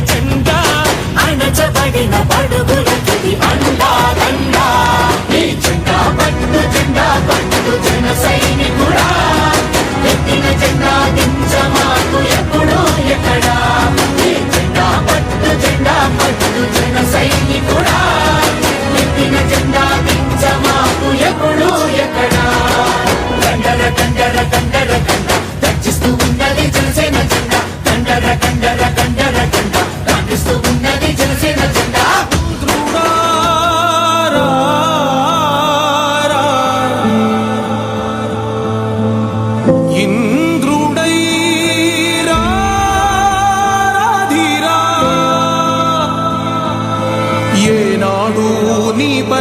జెండా అణచబడిన బడుగులకి అండా దండా. ఈ జెండా పట్టు జెండా పట్టు జన సైనికుడా. ఎత్తిన జెండా దించమాకు ఎప్పుడు ఎక్కడా. ఈ జెండా పట్టు జెండా పట్టు జన సైనికుడా. ఎత్తిన జెండా దించమాకు ఎప్పుడు ఎక్కడా. కండర కండర కండర కండ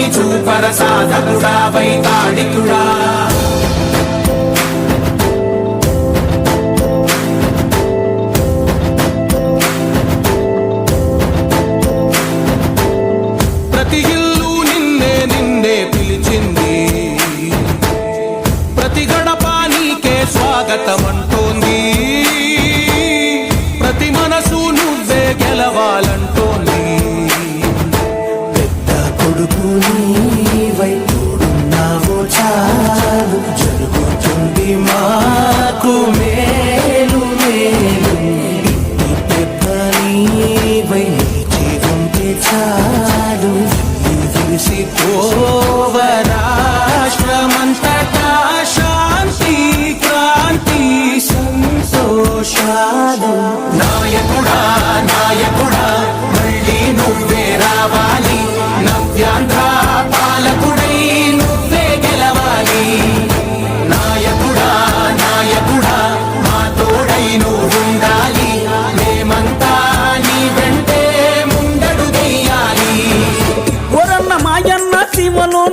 ప్రగతిని చూపర సాధకుడా వైతాళికుడా. ప్రతి ఇల్లు నిన్నే నిన్నే పిలిచింది. ప్రతి గడప నీకే స్వాగతం పెద్ద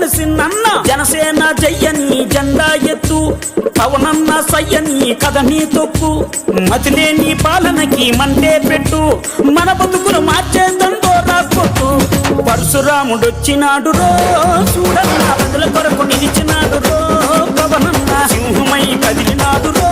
సీమలోని సిన్నన్న జనసేన జయ్యని జెండా ఎత్తు పవనన్న సయ్యని కథని తొక్కు. మతిలేని పాలనకి మంటే పెట్టు మన బతుకులు మార్చేదండో రాకొట్టు పరశురాముడొచ్చినాడు రో చూడన్న ప్రజల కొరకు నిలిచినాడు రో పవనన్న సింహమై కదిలినాడు రో.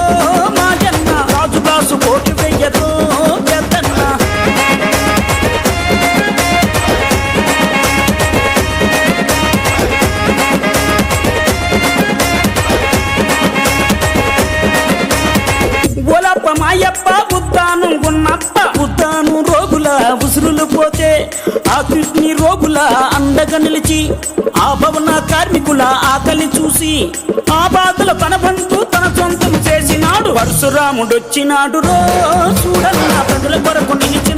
మాయప్ప ఉద్దానం గున్నప్ప రోగుల ఉసురులు పోతే ఆ కృష్ణి రోగుల అండగా నిలిచి ఆ భవన కార్మికుల ఆకలి చూసి ఆ బాధల తన బంధు తన సొంతం చేసినాడు. పరశురాముడొచ్చినాడు రో చూడన్న ప్రజల కొరకు నిలిచి